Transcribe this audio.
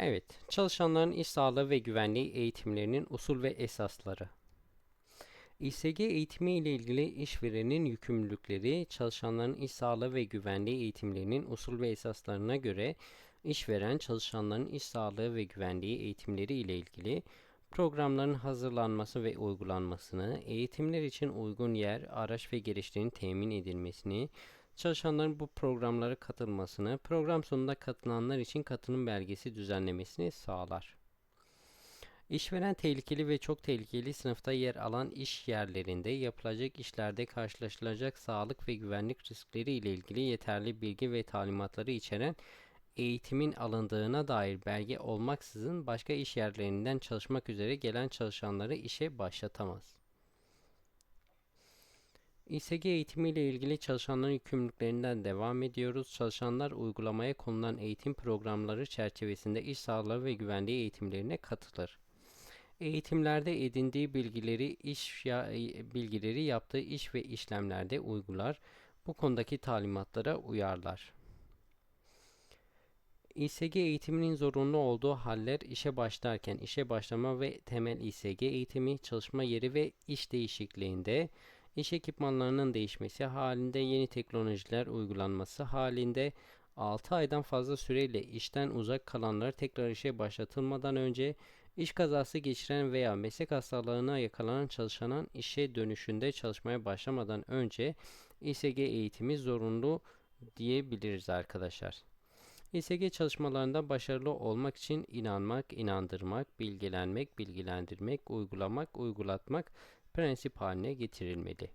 Evet, çalışanların iş sağlığı ve güvenliği eğitimlerinin usul ve esasları. İSG eğitimi ile ilgili işverenin yükümlülükleri, çalışanların iş sağlığı ve güvenliği eğitimlerinin usul ve esaslarına göre işveren çalışanların iş sağlığı ve güvenliği eğitimleri ile ilgili programların hazırlanması ve uygulanmasını, eğitimler için uygun yer, araç ve gereçlerin temin edilmesini, çalışanların bu programlara katılmasını, program sonunda katılanlar için katılım belgesi düzenlemesini sağlar. İşveren tehlikeli ve çok tehlikeli sınıfta yer alan iş yerlerinde yapılacak işlerde karşılaşılacak sağlık ve güvenlik riskleri ile ilgili yeterli bilgi ve talimatları içeren eğitimin alındığına dair belge olmaksızın başka iş yerlerinden çalışmak üzere gelen çalışanları işe başlatamaz. İSG eğitimi ile ilgili çalışanların yükümlülüklerinden devam ediyoruz. Çalışanlar uygulamaya konulan eğitim programları çerçevesinde iş sağlığı ve güvenliği eğitimlerine katılır. Eğitimlerde edindiği bilgileri iş ya, bilgileri yaptığı iş ve işlemlerde uygular. Bu konudaki talimatlara uyarlar. İSG eğitiminin zorunlu olduğu haller işe başlarken işe başlama ve temel İSG eğitimi, çalışma yeri ve iş değişikliğinde, iş ekipmanlarının değişmesi halinde, yeni teknolojiler uygulanması halinde, 6 aydan fazla süreyle işten uzak kalanlar tekrar işe başlatılmadan önce, iş kazası geçiren veya meslek hastalığına yakalanan çalışanın işe dönüşünde çalışmaya başlamadan önce İSG eğitimi zorunlu diyebiliriz arkadaşlar. İSG çalışmalarında başarılı olmak için inanmak, inandırmak, bilgilenmek, bilgilendirmek, uygulamak, uygulatmak prensip haline getirilmeli.